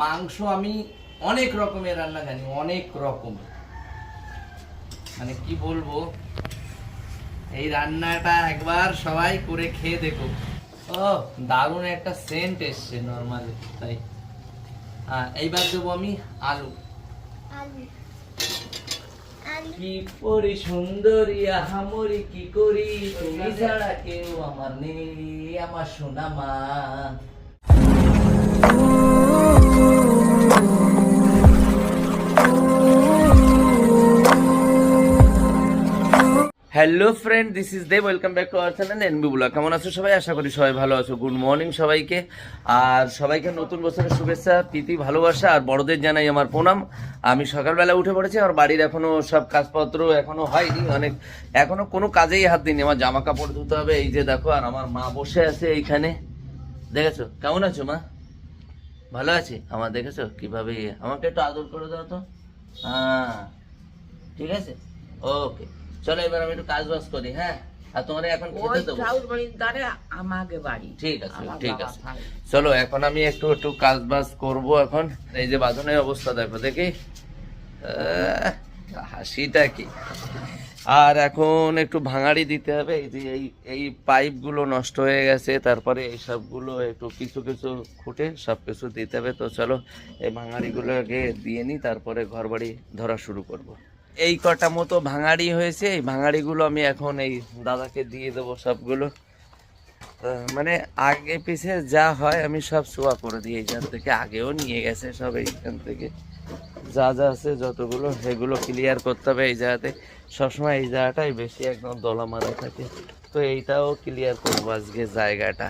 মাংস আমি অনেক রকমের রান্না জানি অনেক রকম। মানে কি বলব এই রান্নাটা একবার সবাই করে খেয়ে দেখো। ও দারুণ একটা সেন্ট এসছে নর্মালি তাই। হ্যাঁ এইবার দেবো আমি আলু। কি পরি সুন্দরী আহামরি কি করি? তুমি ছাড়া কেউ আমার নেই আমার সোনা মা hello friend this is the welcome back to our channel NB blog কেমন আছো সবাই? আশা করি সবাই ভালো আছো। গুড মর্নিং সবাইকে। আর সবাইকে নতুন বছরের শুভেচ্ছা, প্রীতি, ভালোবাসা আর বড়দের জানাই আমার প্রণাম। আমি সকালবেলা উঠে পড়েছি, আমার বাড়ির এখনও সব কাজপত্র এখনও হয়নি। অনেক, এখনও কোনো কাজেই হাত দিইনি। আমার জামা কাপড় ধুতে হবে, এই যে দেখো, আর আমার মা বসে আছে এইখানে। দেখেছ? কেমন আছো মা? ভালো আছি? আমার দেখেছ? কীভাবে ইয়ে? আমাকে একটু আদর করে দাও তো। হ্যাঁ। ঠিক আছে? ওকে। চলো এবার আমি একটু কাজ বাজ করি হ্যাঁ? আর তোমার এখন খেতে দেবো। চাউল বাড়ির দ্বারে আমাকে বাড়ি। ঠিক আছে ঠিক আছে। চলো এখন আমি একটু একটু কাজ বাজ করব এখন। এই যে বাঁধনের অবস্থা দেখো দেখি। আহ, হাসিটা কি? আর এখন একটু ভাঙাড়ি দিতে হবে, এই যে এই এই পাইপগুলো নষ্ট হয়ে গেছে, তারপরে এই সবগুলো একটু কিছু কিছু খুঁটে সব কিছু দিতে হবে। তো চলো, এই ভাঙাড়িগুলো আগে দিয়ে নিই, তারপরে ঘর বাড়ি ধরা শুরু করব। এই কটা মতো ভাঙাড়ি হয়েছে, এই ভাঙাড়িগুলো আমি এখন এই দাদাকে দিয়ে দেবো সবগুলো। মানে আগে পিছে যা হয়, আমি সব শোয়া করে দিই এইখান থেকে আগেও নিয়ে গেছে সব এইখান থেকে। যা যা আছে যতগুলো, সেগুলো ক্লিয়ার করতে হবে এই জায়গাতে। সবসময় এই জায়গাটাই বেশি একদম দলা মারা থাকে। তো এইটাও ক্লিয়ার করব আজকে জায়গাটা।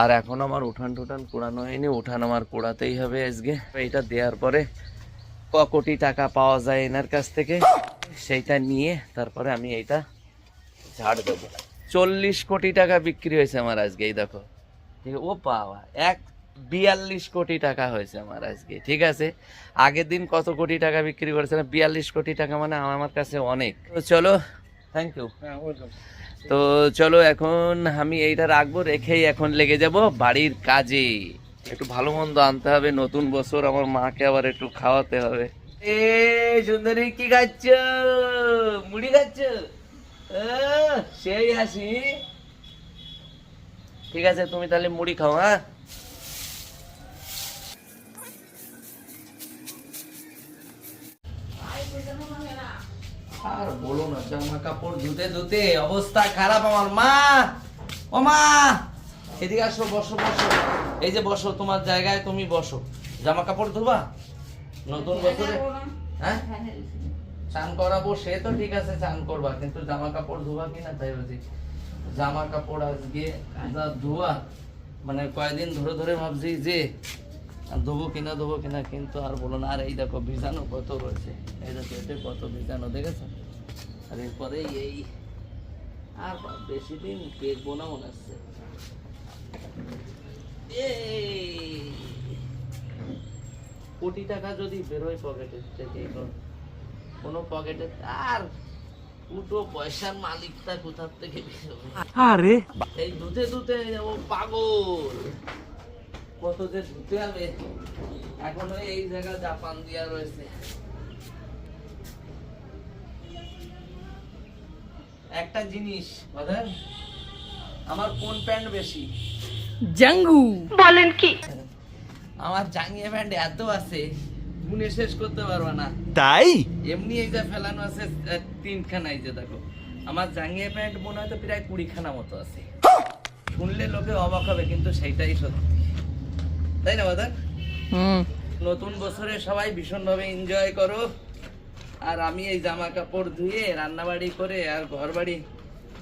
আর এখন আমার উঠান টুঠান কুড়ানো হয়নি, উঠান আমার কুড়াতেই হবে আজকে। এইটা দেওয়ার পরে ক কোটি টাকা পাওয়া যায় এনার কাছ থেকে, সেইটা নিয়ে তারপরে আমি এইটা ঝাড় দেবো। চল্লিশ কোটি টাকা বিক্রি হয়েছে আমার আজকে, এই দেখো। ও পাওয়া এক বিয়াল্লিশ কোটি টাকা হয়েছে আমার আজকে ঠিক আছে? আগের দিন কত কোটি টাকা বিক্রি করেছে না? বিয়াল্লিশ কোটি টাকা মানে আমার কাছে অনেক। তো চলো থ্যাংক ইউ তো চলো এখন আমি এইটা রাখব রেখেই এখন লেগে যাব বাড়ির কাজে। একটু ভালো মন্দ আনতে হবে নতুন বছর আমার মাকে আবার একটু খাওয়াতে হবে। এ সুন্দরী কি খাচ্ছ? মুড়ি খাচ্ছ? সেই হাসি। ঠিক আছে তুমি তাহলে মুড়ি খাও হ্যাঁ? আর বলো না জামা কাপড় ধুতে ধুতে অবস্থা খারাপ আমার মা। ও মা এদিকে আসো বসো বসো। এই যে বসো তোমার জায়গায় তুমি বসো। জামা কাপড় ধোবা? নতুন বছরে? হ্যাঁ চান করাবো সে তো ঠিক আছে চান করবা কিন্তু জামা কাপড় ধোবা কিনা তাই বলছি। জামা কাপড় আজকে যা ধোয়া মানে কয়েকদিন ধরে ধরে ভাবছি যে আর ধোবো কিনা ধোবো কিনা কিন্তু আর বলো না আর এই দেখো বীজাণু কত রয়েছে। এই দেখো এতে কত বীজাণু দেখেছ? আর এরপরে এই আর বেশি দিন দেখব না মনে হচ্ছে কোটি টাকা যদি বেরোয় পকেটের থেকে কোনো পকেটে আর দুটো পয়সার মালিকটা কোথার থেকে বেরোবে? আরে এই দুধে দুধে ও পাগল। কত যে ধুতে হবে এখনও এই জায়গা জাপান দিয়া রয়েছে। একটা জিনিস আমার কোন প্যান্ট বেশি? জাঙ্গু। আমার জাঙ্গিয়া প্যান্ট এত আছে গুনে শেষ করতে পারব না। তাই? এমনি এই যে ফেলানো আছে তিনখানা এই যে দেখো। আমার জাঙ্গিয়া প্যান্ট মনে হয় তো প্রায় কুড়িখানা মতো আছে। শুনলে লোকে অবাক হবে কিন্তু সেইটাই সত্যি। তাই না বাদা হুম। নতুন বছরে সবাই ভীষণভাবে এনজয় করো। আর আমি এই জামা কাপড় ধুয়ে রান্নাবাড়ি করে আর ঘর বাড়ি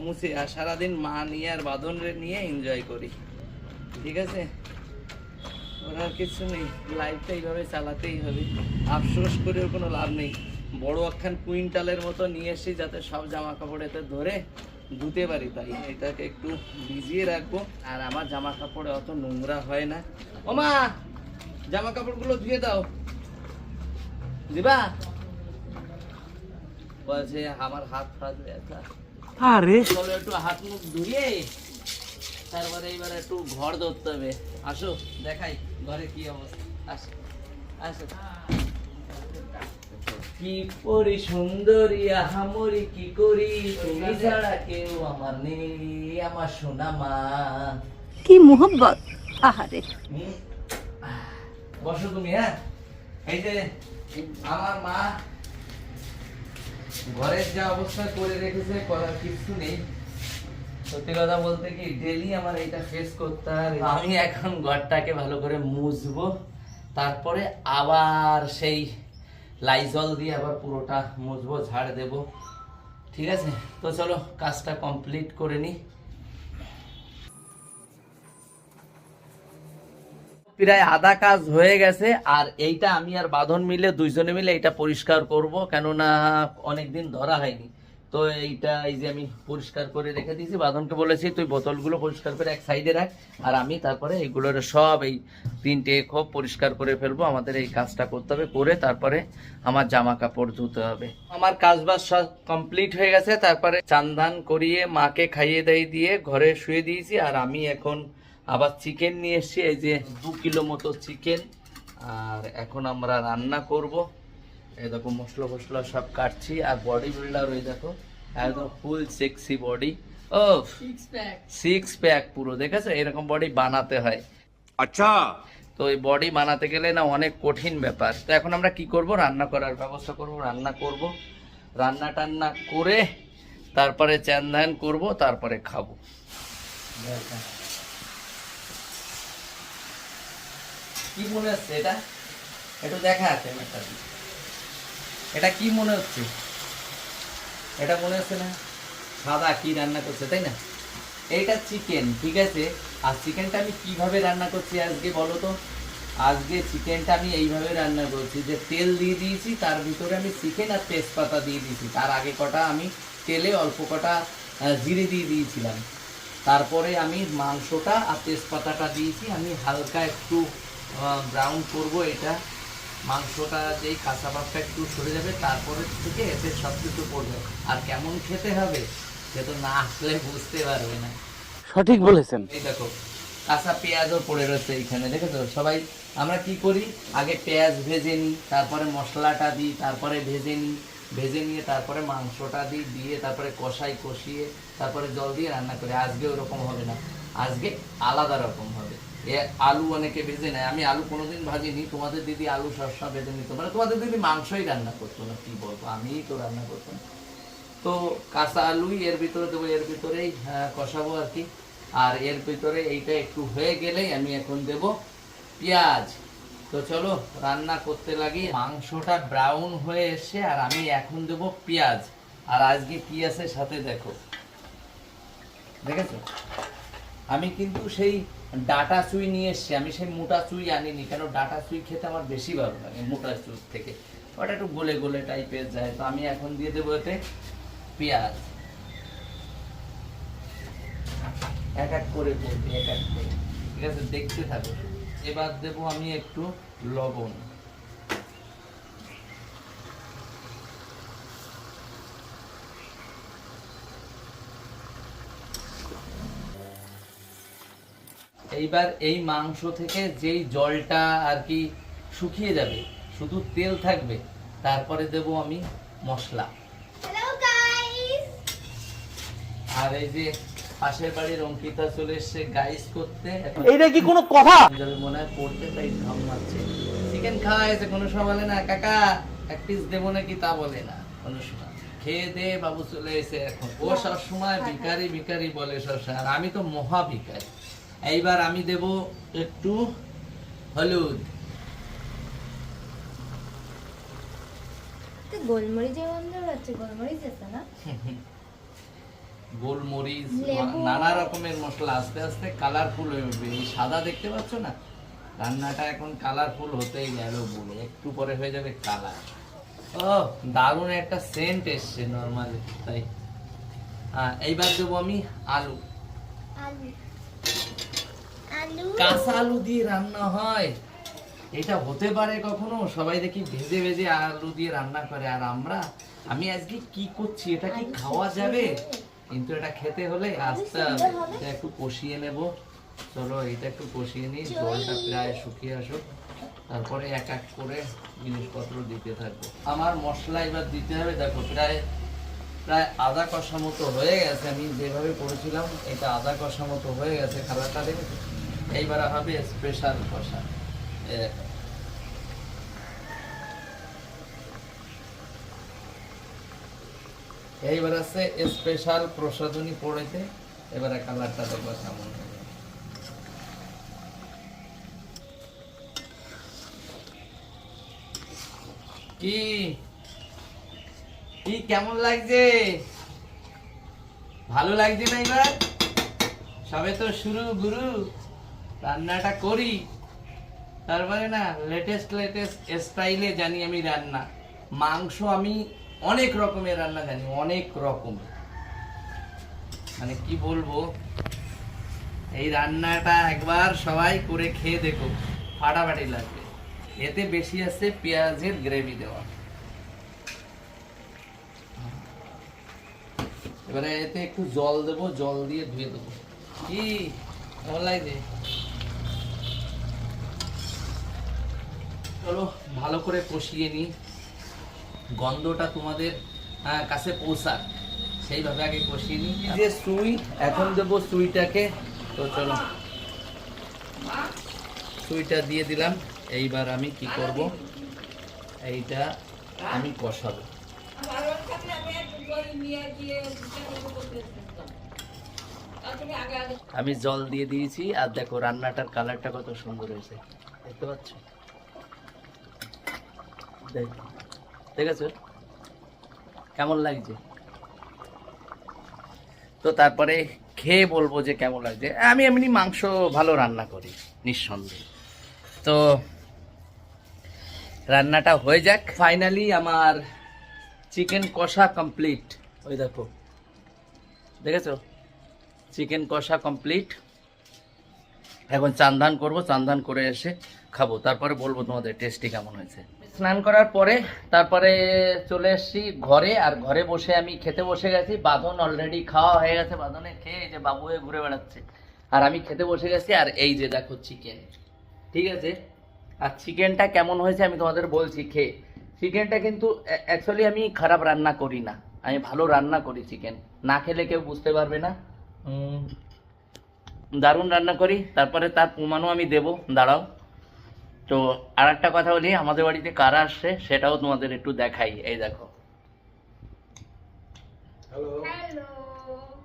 মুছে আর সারাদিন মা নিয়ে আর বাঁধন নিয়ে এনজয় করি। ঠিক আছে? ওরার কিছু নেই। লাইফটা এইভাবে চালাতেই হবে। আফসোস করেও কোনো লাভ নেই। বড় একখান কুইন্টালের মতো নিয়ে এসে যাতে সব জামা কাপড় এতে ধরে ধুতে পারি তাই। এটাকে একটু ভিজিয়ে রাখব। আর আমার জামা কাপড়ে অত নোংরা হয় না। ও মা জামা কাপড়গুলো ধুয়ে দাও। দিবা? বলছে আমার হাত ফাত ব্যথা আরে। চলো একটু হাত মুখ ধুয়ে তারপরে এবার একটু ঘর ধরতে হবে। আসো দেখাই ঘরে কি অবস্থা। আসো আসো। কি পরি সুন্দরী আহামরি কি করি? তুমি ছাড়া কেউ আমার নেই আমার সোনা মা কি মোহব্বত? আহারে। বসো তুমি হ্যাঁ? এই যে আমার মা ঘরের যা অবস্থা করে রেখেছে করার কিছু নেই। সত্যি কথা বলতে কি ডেলি আমার এটা ফেস করতে হয়। আমি এখন ঘরটাকে ভালো করে মুছবো তারপরে আবার সেই লাইজল দিয়ে আবার পুরোটা মুছবো, ঝাড় দেব। ঠিক আছে? তো চলো, কাজটা কমপ্লিট করে নিই প্রায় আধা কাজ হয়ে গেছে, আর এইটা আমি আর বাঁধন মিলে দুইজনে মিলে এটা পরিষ্কার করব, কেননা অনেকদিন ধরা হয়নি। তো এইটা এই যে আমি পরিষ্কার করে রেখে দিয়েছি, বাঁধনকে বলেছি, তুই বোতলগুলো পরিষ্কার করে এক সাইডে রাখ, আর আমি তারপরে এইগুলোর সব এই তিনটে খোপ পরিষ্কার করে ফেলব, আমাদের এই কাজটা করতে হবে, করে তারপরে আমার জামা কাপড় ধুতে হবে। আমার কাজ বাজ সব কমপ্লিট হয়ে গেছে, তারপরে চান্দান করিয়ে মাকে খাইয়ে দাইয়ে দিয়ে ঘরে শুয়ে দিয়েছি, আর আমি এখন আবার চিকেন নিয়ে এসেছি, এই যে দু কিলো মতো চিকেন, আর এখন আমরা রান্না করব। এই দেখো মশলা ফসলা সব কাটছি আর বডি বিল্ডার ওই দেখো একদম ফুল সেক্সি বডি ও সিক্স প্যাক পুরো দেখেছ? এরকম বডি বানাতে হয়। আচ্ছা। তো এই বডি বানাতে গেলে না অনেক কঠিন ব্যাপার। তো এখন আমরা কি করব? রান্না করার ব্যবস্থা করব রান্না করব। রান্না টান্না করে তারপরে চ্যান ধ্যান করব তারপরে খাব। কি মনে হচ্ছে এটা? একটু দেখা আছে আমার এটা কি মনে হচ্ছে? এটা মনে হচ্ছে না? সাদা কি রান্না করছে, তাই না? এইটা চিকেন ঠিক আছে? আর চিকেনটা আমি কীভাবে রান্না করছি আজকে বলো তো? আজকে চিকেনটা আমি এইভাবে রান্না করছি যে তেল দিয়ে দিয়েছি, তার ভিতরে আমি চিকেন আর তেজপাতা দিয়ে দিয়েছি। তার আগে কটা আমি তেলে অল্প কটা জিরে দিয়ে দিয়েছিলাম। তারপরে আমি মাংসটা আর তেজপাতাটা দিয়েছি। আমি হালকা একটু ব্রাউন করব এটা। মাংসটা যেই কাঁচা ভাবটা একটু সরে যাবে তারপরে থেকে এতে সব কিছু পড়বে। আর কেমন খেতে হবে সে তো না আসলে বুঝতে পারবে না। সঠিক বলেছেন। এই দেখো কাঁচা পেঁয়াজও পড়ে রয়েছে এইখানে দেখেছ? সবাই আমরা কি করি? আগে পেঁয়াজ ভেজে নিই তারপরে মশলাটা দিই তারপরে ভেজে নিই ভেজে নিয়ে তারপরে মাংসটা দিই দিয়ে তারপরে কষাই কষিয়ে তারপরে জল দিয়ে রান্না করি। আজকে ওরকম হবে না আজকে আলাদা রকম হবে। আলু অনেকে ভেজে নেয়। আমি আলু কোনোদিন ভাজিনি। তোমাদের দিদি আলু সবসময় ভেজে নিত। মানে তোমাদের দিদি মাংসই রান্না করতো না কি বলব? আমিই তো রান্না করতাম। তো কাঁচা আলুই এর ভিতরে দেবো এর ভিতরেই হ্যাঁ, কষাবো আর কি। আর এর ভিতরে এইটা একটু হয়ে গেলেই আমি এখন দেব পেঁয়াজ। তো চলো রান্না করতে লাগি। মাংসটা ব্রাউন হয়ে এসে আর আমি এখন দেব পেঁয়াজ। আর আজকে আছে সাথে দেখো। দেখেছ? আমি কিন্তু সেই ডাটা চুই নিয়ে এসছি, আমি সেই মোটা চুই আনিনি, কেন ডাটা চুই খেতে আমার বেশি ভালো লাগে মোটা চুই থেকে। ওটা একটু গোলে গোলে টাইপের যায়, তো আমি এখন দিয়ে দেবো এতে পেঁয়াজ। এক এক করে করবি এক এক করে। ঠিক আছে, দেখতে থাকো। এবার দেবো আমি একটু লবণ। এইবার এই মাংস থেকে যেই জলটা আর কি শুকিয়ে যাবে শুধু তেল থাকবে তারপরে দেব আমি মশলা। আর এই যে পাশের বাড়ির অঙ্কিতা চলে এসছে গাইস করতে। এইটা কি কোনো কথা? যাবে মনে হয় পড়তে তাই ঢাম মারছে। চিকেন খাওয়া হয়েছে কোনো সময় বলে না কাকা এক পিস দেবো নাকি? তা বলে না কোনো সময়। খেয়ে দে বাবু চলে এসে এখন। ও সব সময় ভিকারি ভিকারি বলে সবসময় আর আমি তো মহা ভিকারি এইবার আমি দেব একটু হলুদ। গোলমরিচের গন্ধ গোলমরিচ আছে না? গোলমরিচ নানা রকমের মশলা আস্তে আস্তে কালারফুল হয়ে উঠবে। এই সাদা দেখতে পাচ্ছ না? রান্নাটা এখন কালারফুল হতেই গেল বলে একটু পরে হয়ে যাবে কালার ও দারুণ একটা সেন্ট এসছে নর্মালি তাই। এইবার দেবো আমি আলু। আলু। কাঁচা আলু দিয়ে রান্না হয়। এটা হতে পারে কখনো সবাই দেখি ভেজে ভেজে আলু দিয়ে রান্না করে। আর আমরা আমি আজকে কি করছি এটা কি খাওয়া যাবে? কিন্তু এটা খেতে হলে আসতে? এটা একটু কষিয়ে নেব। চলো এটা একটু কষিয়ে নিই জলটা প্রায় শুকিয়ে আসুক। তারপরে এক এক করে জিনিসপত্র দিতে থাকব। আমার মশলা এবার দিতে হবে। দেখো প্রায় প্রায় আদা কষা মতো হয়ে গেছে। আমি যেভাবে করেছিলাম এটা আদা কষা মতো হয়ে গেছে। খাবারটা দেখে। এইবার হবে স্পেশাল এইবার আছে স্পেশাল পড়েতে এবারে কালারটা দেখব কেমন কি? কি কেমন লাগছে? ভালো লাগছে না এবার সবে তো শুরু, গুরু। রান্নাটা করি। তারপরে না লেটেস্ট লেটেস্ট স্টাইলে জানি আমি রান্না। মাংস আমি অনেক রকমের রান্না জানি, অনেক রকম মানে কি বলব? এই রান্নাটা একবার সবাই করে খেয়ে দেখো, ফাটাফাটি লাগবে। এতে বেশি আছে পেঁয়াজের গ্রেভি দেওয়া। এবারে এতে একটু জল দেবো, জল দিয়ে ধুয়ে দেবো। কি? কেমন লাগছে? চলো ভালো করে কষিয়ে নিই। গন্ধটা তোমাদের আহ, কাছে পৌঁছাক। সেইভাবে আগে কষিয়ে নিই। যে সুই এখন দেবো সুইটাকে। তো চলো। সুইটা দিয়ে দিলাম। এইবার আমি কি করব? এইটা আমি কষাবো। আমি জল দিয়ে দিয়েছি। আর দেখো রান্নাটার কালারটা কত সুন্দর হয়েছে। দেখতে পাচ্ছ? দেখ- দেখেছ কেমন লাগছে? তো তারপরে খেয়ে বলব যে কেমন লাগছে। আমি এমনি মাংস ভালো রান্না করি, নিঃসন্দেহে। তো রান্নাটা হয়ে যাক। ফাইনালি আমার চিকেন কষা কমপ্লিট ওই দেখো। দেখেছ? চিকেন কষা কমপ্লিট এখন চান্দান করব চান্দান করে এসে খাব। তারপরে বলব তোমাদের টেস্টি কেমন হয়েছে। স্নান করার পরে তারপরে চলে এসেছি ঘরে, আর ঘরে বসে আমি খেতে বসে গেছি। বাঁধন অলরেডি খাওয়া হয়ে গেছে, বাঁধনে খেয়ে যে বাবু হয়ে ঘুরে বেড়াচ্ছে। আর আমি খেতে বসে গেছি, আর এই যে দেখো চিকেন ঠিক আছে? আর চিকেনটা কেমন হয়েছে আমি তোমাদের বলছি, খেয়ে। চিকেনটা কিন্তু অ্যাকচুয়ালি আমি খারাপ রান্না করি না। আমি ভালো রান্না করি চিকেন না খেলে কেউ বুঝতে পারবে না। দারুণ রান্না করি। তারপরে তার প্রমাণও আমি দেব। দাঁড়াও। তো আর একটা কথা বলি আমাদের বাড়িতে কারা আসছে সেটাও তোমাদের একটু দেখাই। এই দেখো। হ্যালো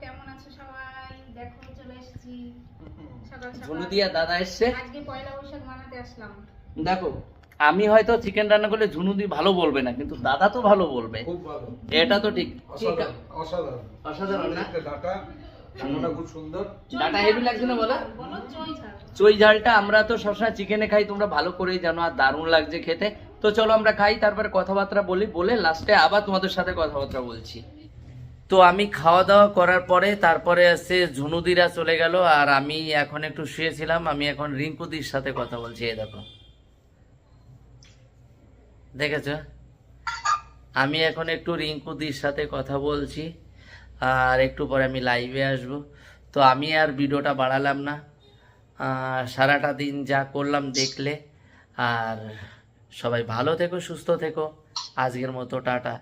কেমন আছো সবাই? দেখো চলে এসেছি। সকাল ঝুনু সকাল। দিয়া দাদা এসছে। আজকে পয়লা বৈশাখ মানাতে আসলাম। দেখো আমি হয়তো চিকেন রান্না করলে ঝুনুদি ভালো বলবে না কিন্তু দাদা তো ভালো বলবে। এটা তো ঠিক। ঠিক অসাধারণ। অসাধারণ অসাধারণ না একটা ডাটা ডাটাটা খুব সুন্দর। ডাটা হেভি লাগছে না বলো? বলো চই ঝালটা আমরা তো সবসময় চিকেনে খাই তোমরা ভালো করেই জানো আর দারুণ লাগছে খেতে। তো চলো আমরা খাই তারপরে কথাবার্তা বলি বলে লাস্টে আবার তোমাদের সাথে কথাবার্তা বলছি। তো আমি খাওয়া দাওয়া করার পরে তারপরে আছে ঝুনুদিরা চলে গেল আর আমি এখন একটু শুয়েছিলাম আমি এখন রিঙ্কুদির সাথে কথা বলছি এই দেখো। দেখেছ? আমি এখন একটু রিঙ্কুদির সাথে কথা বলছি। আর একটু পরে আমি লাইভে আসব। তো আমি আর ভিডিওটা বাড়ালাম না। সারাটা দিন যা করলাম দেখলে। আর সবাই ভালো থেকো, সুস্থ থেকো। আজকের মতো, টাটা।